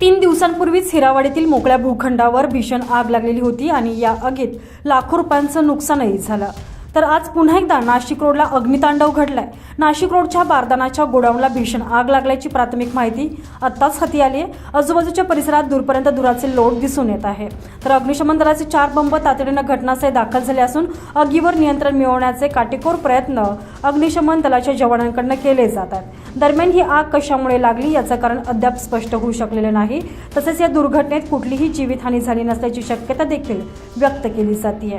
तीन दिवसांपूर्वीच हिरावाडीतील मोकळ्या भूखंडावर भीषण आग लागलेली होती आणि या आगीत लाखो रुपयांचं नुकसानही झालं. तर आज पुन्हा एकदा नाशिक रोडला अग्नितांडव घडलाय. नाशिक रोडच्या बारदानाच्या गोडाऊनला भीषण आग लागल्याची प्राथमिक माहिती आत्ताच हाती आली आहे. आजूबाजूच्या परिसरात दूरपर्यंत धुराचे लोट दिसून येत आहे. तर अग्निशमन दलाचे चार बंब तातडीनं घटनास्थळी दाखल झाले असून आगीवर नियंत्रण मिळवण्याचे काटेकोर प्रयत्न अग्निशमन दलाच्या जवानांकडनं केले जातात दरम्यान ही आग कशामुळे लागली याचं कारण अद्याप स्पष्ट होऊ शकलेलं नाही. तसेच या दुर्घटनेत कुठलीही जीवितहानी झाली नसल्याची शक्यता देखील व्यक्त केली जाते